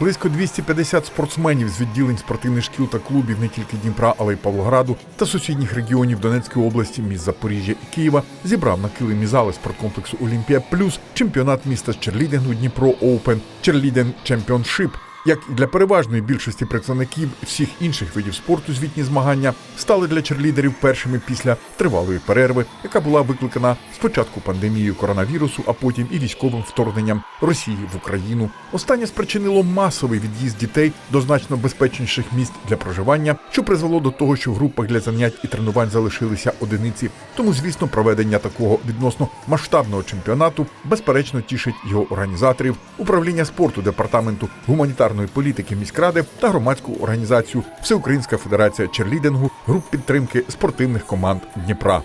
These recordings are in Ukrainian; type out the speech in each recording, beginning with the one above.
Близько 250 спортсменів з відділень спортивних шкіл та клубів не тільки Дніпра, але й Павлограду та сусідніх регіонів Донецької області, міст Запоріжжя і Києва зібрав на килимі зали спорткомплексу Олімпія Плюс чемпіонат міста з черлідингу Дніпро Оупен Черліден Чемпіоншип. Як і для переважної більшості представників всіх інших видів спорту, звітні змагання стали для черлідерів першими після тривалої перерви, яка була викликана спочатку пандемією коронавірусу, а потім і військовим вторгненням Росії в Україну. Останнє спричинило масовий від'їзд дітей до значно безпечніших місць для проживання, що призвело до того, що в групах для занять і тренувань залишилися одиниці. Тому, звісно, проведення такого відносно масштабного чемпіонату безперечно тішить його організаторів, управління спорту департаменту гуманітарної політики міськради та громадську організацію Всеукраїнська федерація черлідингу груп підтримки спортивних команд Дніпра.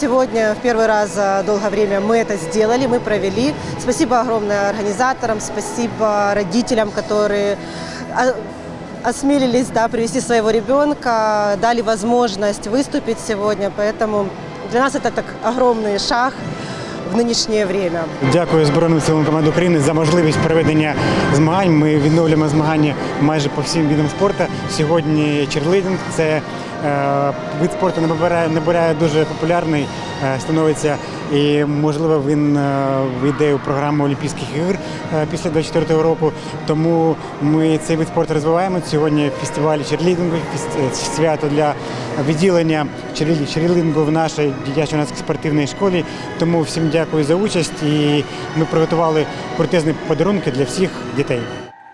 Сегодня в первый раз за долгое время мы это сделали, мы провели. Спасибо огромное организаторам, спасибо родителям, которые а, осмелились да, привести своего ребенка, дали возможность выступить сегодня. Поэтому для нас это так огромный шаг в нинішнє время. Дякую Збройним силам команди України за можливість проведення змагань. Ми відновлюємо змагання майже по всім видам спорту. Сьогодні черлидинг це вид спорту набирає, набирає дуже популярний, е, становиться і можливо він е, війде у програму Олімпійських ігор е, після 24 року. Тому ми цей вид спорту розвиваємо. Сьогодні фестиваль черлідингу, е, свято для відділення черлі- черлідингу в нашій дитячо-юнацькій спортивній школі. Тому всім дякую за участь і ми приготували крутезні подарунки для всіх дітей.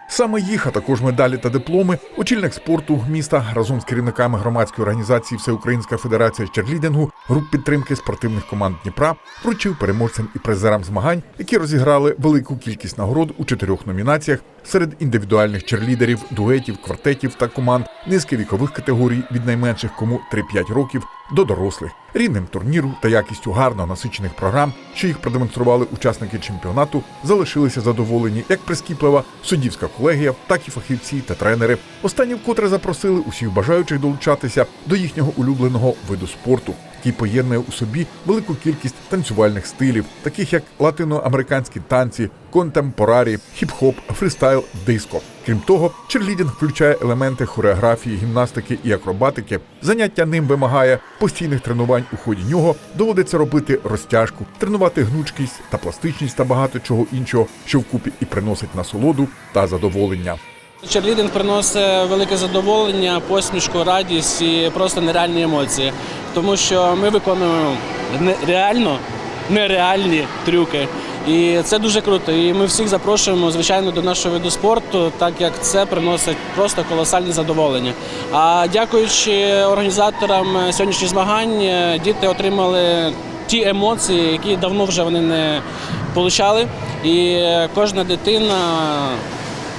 Саме їх, а також медалі та дипломи, очільник спорту міста разом з керівниками громадської організації Всеукраїнська федерація черлідингу, груп підтримки спортивних команд Дніпра вручив переможцям і призерам змагань, які розіграли велику кількість нагород у чотирьох номінаціях серед індивідуальних черлідерів, дуетів, квартетів та команд, низки вікових категорій від найменших кому 3-5 років до дорослих. Рівнем турніру та якістю гарно насичених програм, що їх продемонстрували учасники чемпіонату, залишилися задоволені як прискіплива суддівська колегія, так і фахівці та тренери. Останні вкотре запросили усіх бажаючих долучатися до їхнього улюбленого виду спорту, який поєднує у собі велику кількість танцювальних стилів, таких як латиноамериканські танці, контемпорарі, хіп-хоп, фристайл, диско. Крім того, черлідінг включає елементи хореографії, гімнастики і акробатики. Заняття ним вимагає постійних тренувань у ході нього. Доводиться робити розтяжку, тренувати гнучкість та пластичність та багато чого іншого, що вкупі і приносить насолоду та задоволення. Черлідинг приносить велике задоволення, посмішку, радість і просто нереальні емоції. Тому що ми виконуємо реально нереальні трюки. І це дуже круто. І ми всіх запрошуємо, звичайно, до нашого виду спорту, так як це приносить просто колосальне задоволення. А дякуючи організаторам сьогоднішніх змагань, е, діти отримали ті емоції, які давно вже вони не отримали. І е, кожна дитина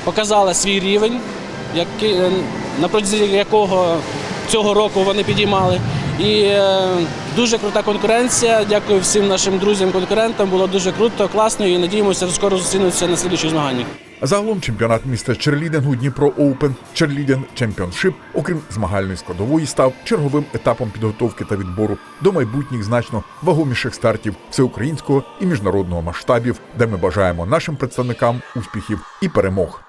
показала свій рівень, який, е, на протязі якого цього року вони підіймали. І е, дуже крута конкуренція. Дякую всім нашим друзям-конкурентам. Було дуже круто, класно і надіємося, скоро зустрінемося на слідуючих змаганнях. Загалом чемпіонат міста черлідингу Дніпро Оупен Черліден Чемпіоншип, окрім змагальної складової, став черговим етапом підготовки та відбору до майбутніх значно вагоміших стартів всеукраїнського і міжнародного масштабів, де ми бажаємо нашим представникам успіхів і перемог.